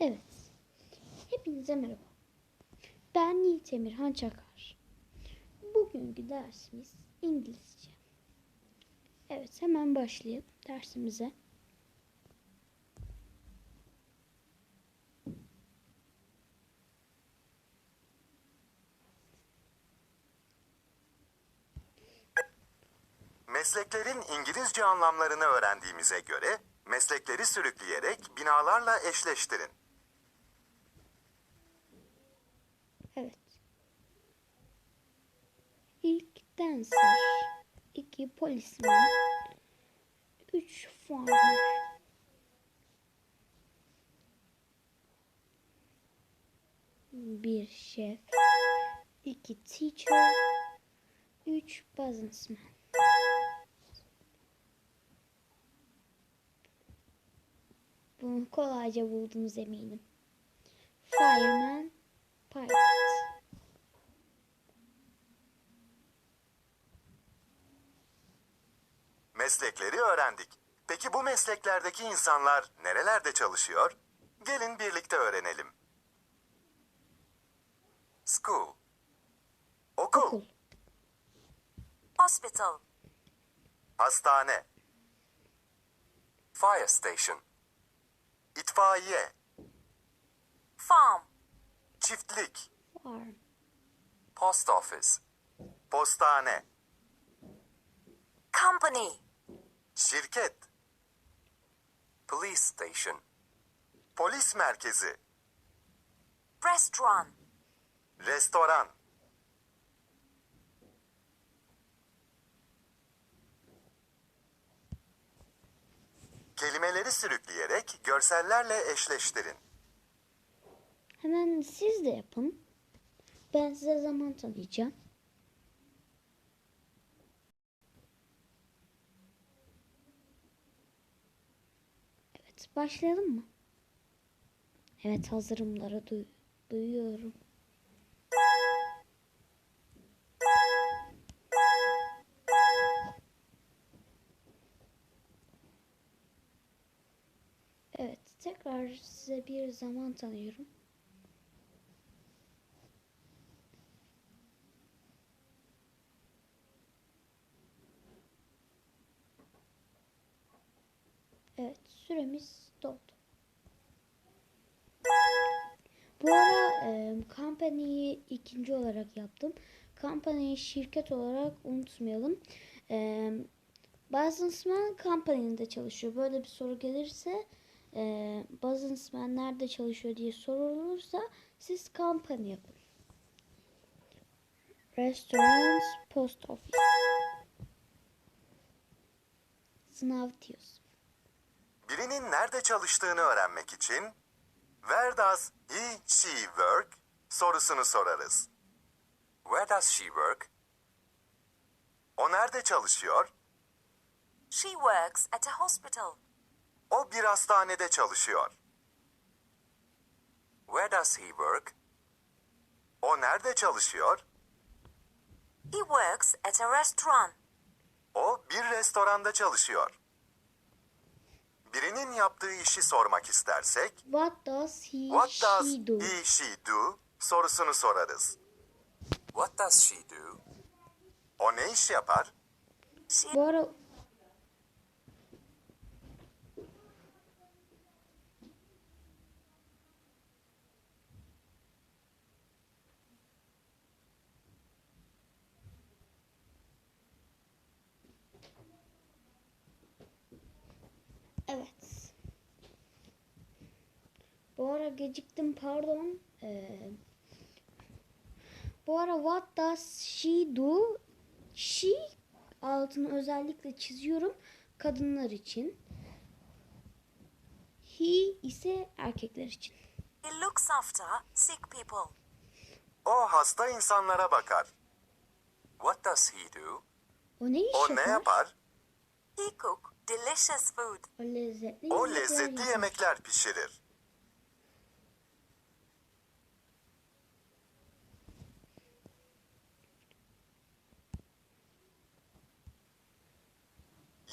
Evet. Hepinize merhaba. Ben Yiğit Emirhan Çakar. Bugünkü dersimiz İngilizce. Evet hemen başlayalım dersimize. Mesleklerin İngilizce anlamlarını öğrendiğimize göre meslekleri sürükleyerek binalarla eşleştirin. Evet. İlk dancer. iki polisman. Üç farmer. Bir şef. iki teacher. Üç businessman. Bunu kolayca buldunuz eminim. Fireman, pirate. Meslekleri öğrendik. Peki bu mesleklerdeki insanlar nerelerde çalışıyor? Gelin birlikte öğrenelim. School. Okul. Okul, Hospital. Hastane. Fire station. İtfaiye. Farm. Çiftlik. Post office. Postane. Company. Şirket. Police station. Polis merkezi. Restaurant. Restoran. Kelimeleri sürükleyerek görsellerle eşleştirin. Hemen siz de yapın. Ben size zaman tanıyacağım. Evet, başlayalım mı? Evet, hazırımları duy- duyuyorum. Evet, tekrar size bir zaman tanıyorum. Evet, süremiz doldu. Bu ara e, company'yi ikinci olarak yaptım. Company'yi şirket olarak unutmayalım. E, businessman company'de çalışıyor. Böyle bir soru gelirse e, businessman nerede çalışıyor diye sorulursa siz company yapın. Restaurant, post office. Sınav diyorsun. Birinin nerede çalıştığını öğrenmek için Where does he, she work sorusunu sorarız. Where does she work? O nerede çalışıyor? She works at a hospital. O bir hastanede çalışıyor. Where does he work? O nerede çalışıyor? He works at a restaurant. O bir restoranda çalışıyor. Birinin yaptığı işi sormak istersek, What does he, What does she do? he, she do sorusunu sorarız. What does she do? O ne iş yapar? She Bu ara Evet. Bu ara geciktim pardon. Ee, bu ara what does she do? She altını özellikle çiziyorum kadınlar için. He ise erkekler için. he looks after sick people. O hasta insanlara bakar. What does he do? O ne iş O yapar? ne yapar? He cook delicious food. O lezzetli O yemekler lezzetli yapar. yemekler pişirir.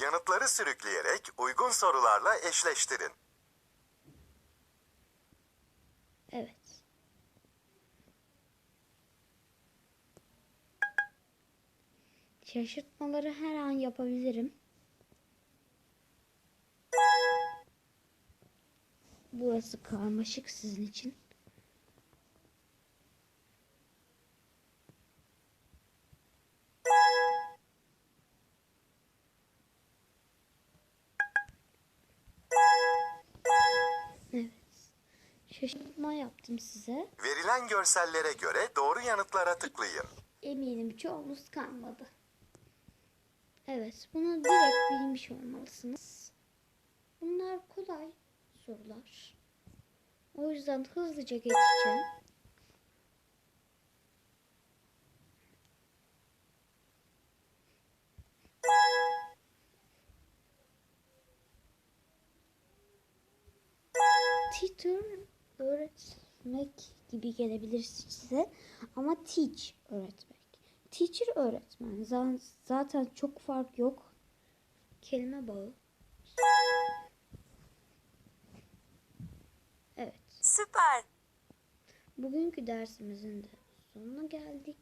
Yanıtları sürükleyerek uygun sorularla eşleştirin. Evet. Şaşırtmaları her an yapabilirim. Burası karmaşık sizin için. Şaşırtma yaptım size. Verilen görsellere göre doğru yanıtlara tıklayın. Eminim çoğunuz kalmadı. Evet, bunu direkt bilmiş olmalısınız. Bunlar kolay sorular. O yüzden hızlıca geçeceğim. Teacher öğretmek gibi gelebilir size ama teach öğretmek. Teacher öğretmen. Za- Zaten çok fark yok. Kelime bağı. Evet. Süper. Bugünkü dersimizin de sonuna geldik.